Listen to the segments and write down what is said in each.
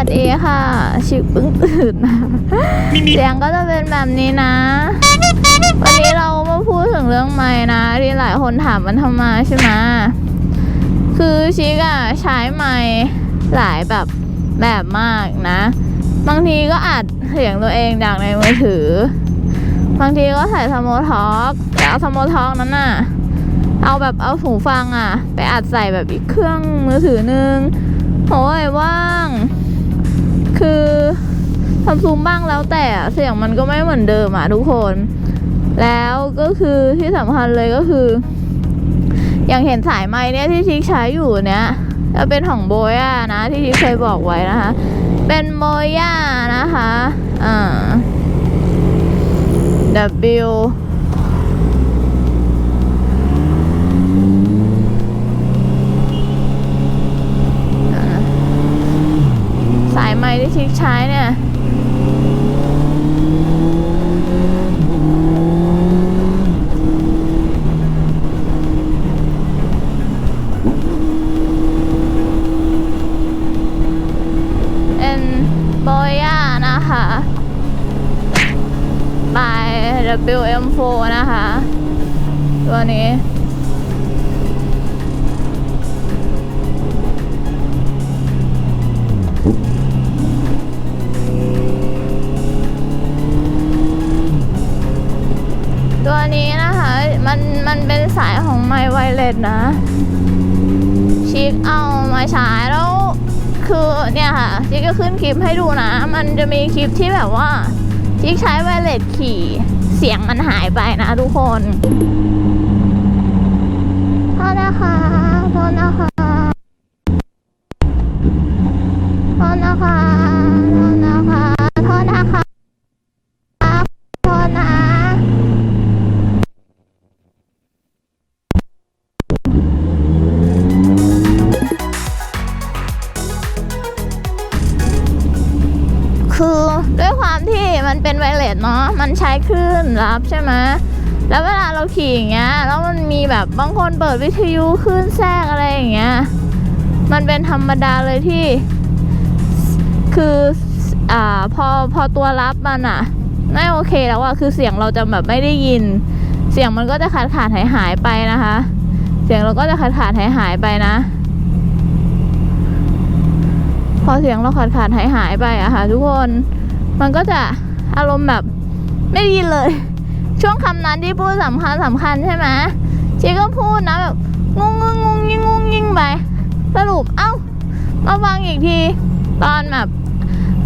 วัสดีค่ะ ชิคเพิ่งตื่นนะเสียงก็จะเป็นแบบนี้นะ วันนี้เรามาพูดถึงเรื่องไม้นะ ที่หลายคนถามมันทำไมาใช่ไหมคือชิคอะใช้ไม้หลายแบบแบบมากนะ บางทีก็อัดเสียงตัวเองจากในมือถือ บางทีก็ใส่สโมทอกแต่เอาสโมทอกนั้นน่ะเอาแบบเอาหูฟังอะไปอัดใส่แบบอีกเครื่องมือถือนึงโอ้ยว่าง คือทำซูมบ้างแล้วแต่เสียงมันก็ไม่เหมือนเดิมอะทุกคน แล้วก็คือที่สำคัญเลยก็คือ อย่างเห็นสายไม้เนี่ยที่ชิคใช้อยู่เนี่ยจะเป็นของโบย่านะที่ชิคเคยบอกไว้นะคะ เป็นโบย่านะคะอ่า W สาย ไม้ที่ชิคใช้เนี่ยเป็นโบย่านะคะ by WM4 นะคะ ตัวนี้ ไมไวเลสนะ ชิคเอามาใช้แล้วคือเนี่ยค่ะชิคก็ขึ้นคลิปให้ดูนะ มันจะมีคลิปที่แบบว่าชิคใช้ไวเลสขี่เสียงมันหายไปนะทุกคนโทษนะคะโทษนะคะ มันเป็นไวเลสเนาะมันใช้คลื่นรับใช่ไหมแล้วเวลาเราขี่อย่างเงี้ยแล้วมันมีแบบบางคนเปิดวิทยุคลื่นแทรกอะไรอย่างเงี้ยมันเป็นธรรมดาเลยที่ คืออ่าพอพอตัวรับมันอะไม่โอเคแล้วอะคือเสียงเราจะแบบไม่ได้ยิน เสียงมันก็จะขาดขาดหายหายไปนะคะ เสียงเราก็จะขาดขาดหายหายไปนะ พอเสียงเราขาดขาดหายหายไปอะค่ะทุกคนมันก็จะ อารมณ์แบบไม่ด้ยินเลย ช่วงคำนั้นที่พูดสำคัญสำคัญใช่ไหมชีก็พูดนะแบบงงงงงยิงงงยิงไปสรุปเอ้า มาฟังอีกที ตอนแบบ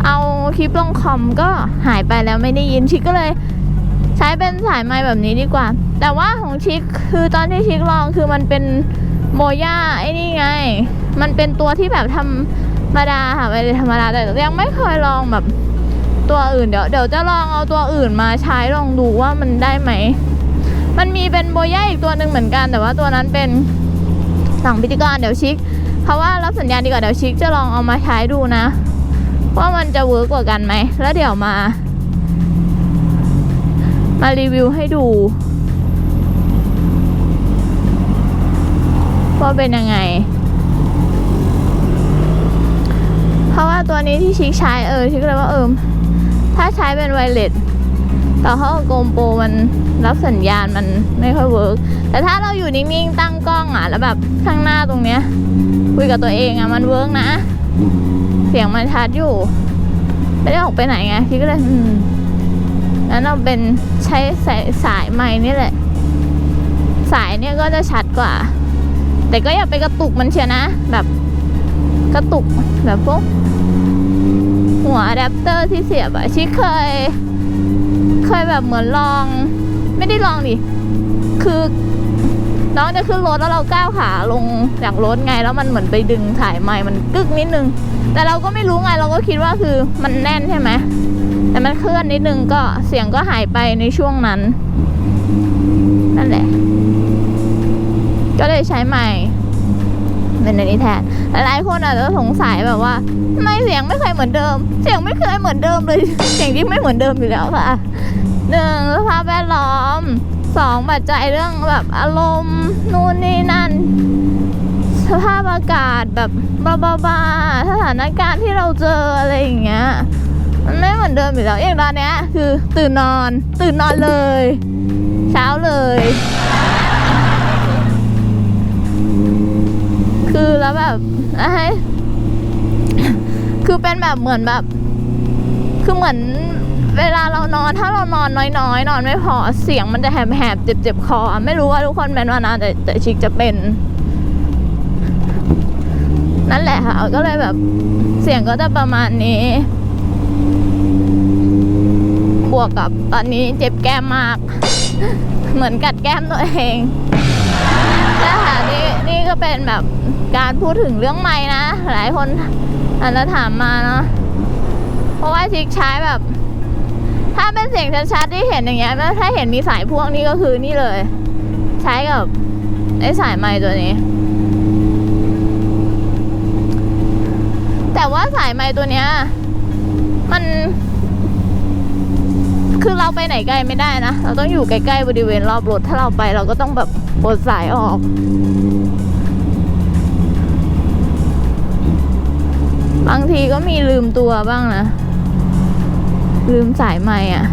เอาคลิปลงคอมก็หายไปแล้วไม่ได้ยินชิคก็เลย ใช้เป็นสายไม้แบบนี้ดีกว่า แต่ว่าของชิคคือตอนที่ชิคลองคือมันเป็นโมย่าไอ้นี่ไง มันเป็นตัวที่แบบทำธรรมดาค่ะไม่ได้ธรรมดาแต่ยังไม่เคยลองแบบ ตัวอื่นเดี๋ยวเดี๋ยวจะลองเอาตัวอื่นมาใช้ลองดูว่ามันได้ไหม มันมีเป็นโบย่าอีกตัวหนึ่งเหมือนกัน แต่ว่าตัวนั้นเป็นสั่งพิธีกรเดี๋ยวชิคเพราะว่ารับสัญญาณดีกว่าเดี๋ยวชิคจะลองเอามาใช้ดูนะ ว่ามันจะเวิร์กกว่ากันไหม แล้วเดี๋ยวมา มารีวิวให้ดูว่าเป็นยังไง เพราะว่าตัวนี้ที่ชิคใช้เออชิคเลยว่าเออ ถ้าใช้เป็นไวเลสแต่เขาโกมโปรมันรับสัญญาณมันไม่ค่อยเวิร์กแต่ถ้าเราอยู่นิ่งๆตั้งกล้องอะ แล้วแบบข้างหน้าตรงเนี้ยคุยกับตัวเองอะมันเวิร์กนะ เสียงมันชัดอยู่ ไม่ได้ออกไปไหนไงชิคก็เลยอืมงั้นเราเป็นใช้สายสายไม้นี่แหละ สายเนี่ยก็จะชัดกว่า แต่ก็อย่าไปกระตุกมันเชียนะ แบบกระตุกแบบพวก หัวอะแดปเตอร์ที่เสียบอะชิคเคย เคยแบบเหมือนลอง ไม่ได้ลองดิคือ น้องจะขึ้นรถแล้วเราก้าวขาลงจากรถไงแล้วมันเหมือนไปดึงสายไม้มันกึกนิดนึง แต่เราก็ไม่รู้ไงเราก็คิดว่าคือมันแน่นใช่ไหมแต่มันเคลื่อนนิดนึงก็เสียงก็หายไปในช่วงนั้น นั่นแหละ ก็เลยใช้ไม้ เป็นอันนี้แทนหลายๆคนอาจจะสงสัยแบบว่าไม่เสียงไม่เคยเหมือนเดิม เสียงไม่เคยเหมือนเดิมเลย เสียงที่ไม่เหมือนเดิมอยู่แล้วค่ะหนึ่งสภาพแวดล้อมสองปัจจัยเรื่องแบบอารมณ์นู่นนี่นั่น สภาพอากาศแบบบ้าๆสถานการณ์ที่เราเจออะไรอย่างเงี้ยมันไม่เหมือนเดิมอยู่แล้วอย่างตอนเนี้ยคือตื่นนอน ตื่นนอนเลย เช้าเลย อแล้วแบบไอ้คือเป็นแบบเหมือนแบบ คือเหมือนเวลาเรานอนถ้าเรานอนน้อยๆ นอนไม่พอเสียงมันจะแหบๆเจ็บๆคอ ไม่รู้ว่าทุกคนเป็นว่านะแต่แต่ชิกจะเป็น นั่นแหละค่ะก็เลยแบบเสียงก็จะประมาณนี้ บวกกับตอนนี้เจ็บแก้มมาก เหมือนกัดแก้มตัวเองใช่ค่ะนี่ นี่ก็เป็นแบบการพูดถึงเรื่องไม้นะ หลายคนอาจจะถามมาเนาะเพราะว่าชิกใช้แบบ ถ้าเป็นเสียงชัดๆที่เห็นอย่างเงี้ยถ้าเห็นมีสายพ่วงนี่ก็คือนี่เลย ใช้กับไอ้สายไม้ตัวนี้ แต่ว่าสายไม้ตัวเนี้ยมันคือเราไปไหนไกลไม่ได้นะ เราต้องอยู่ใกล้ๆบริเวณรอบรถ ถ้าเราไปเราก็ต้องแบบ ปดสายออกบางทีก็มีลืมตัวบ้างนะ ลืมสายไม่อะ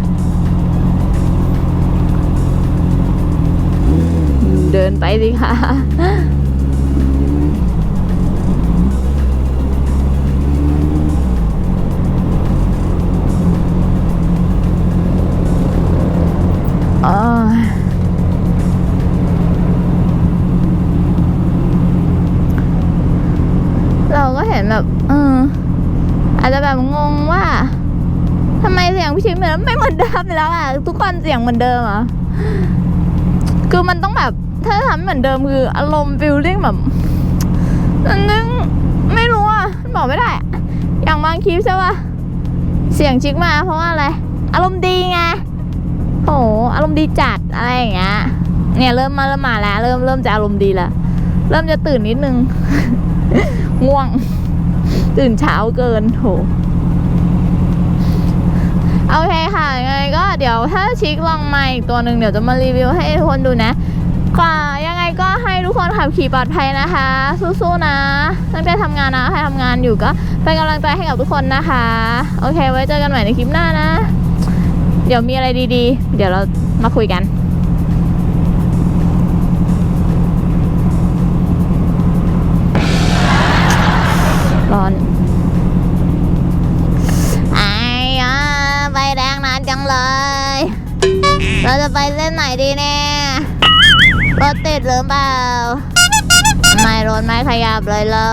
เดินไปสิคะ ว่าทำไมเสียงพี่ชิงเหมือนไม่เหมือนเดิมแล้วอะทุกคนเสียงเหมือนเดิมอะคือมันต้องแบบถ้าทำเหมือนเดิมคืออารมณ์ฟิลลิ่งแบบมันนึงไม่รู้อะบอกไม่ได้อะอย่างบางคลิปใช่ป่ะเสียงชิกมาเพราะว่าอะไร อารมณ์ดีไงโอ้โหอารมณ์ดีจัดอะไรอย่างเงี้ยเนี่ยเริ่มมาเริ่มมาแล้ว เริ่มเริ่มจะอารมณ์ดีล้วเริ่มจะตื่นนิดนึงง่วง ตื่นเช้าเกินโห ค่ะยังไงก็เดี๋ยวถ้าชิคลองมาอีกตัวหนึ่งเดี๋ยวจะมารีวิวให้ทุกคนดูนะก็ยังไงก็ให้ทุกคนขับขี่ปลอดภัยนะคะ สู้ๆนะตั้งใจทำงานนะใครทำงานอยู่ก็เป็นกำลังใจให้กับทุกคนนะคะ โอเค ไว้เจอกันใหม่ในคลิปหน้านะ เดี๋ยวมีอะไรดีๆ เดี๋ยวเรามาคุยกัน เราจะไปเส้นไหนดีเนี่ยรถติดหรือเปล่า ไม่รถไม่ขยับเลยเรา